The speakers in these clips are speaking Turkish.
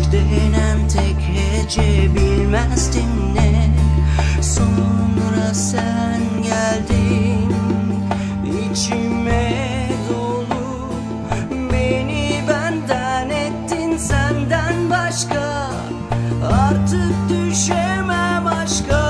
denen tek hece bilmezdim ne? Sonra sen geldin içime dolu. Beni benden ettin senden başka. Artık düşemem aşka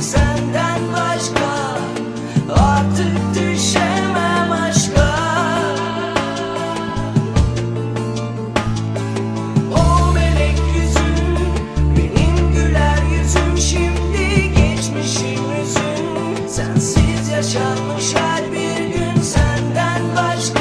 Senden başka artık düşemem aşka. O melek yüzün benim güler yüzüm Şimdi geçmişim Sensiz yaşanmış her bir gün senden başka.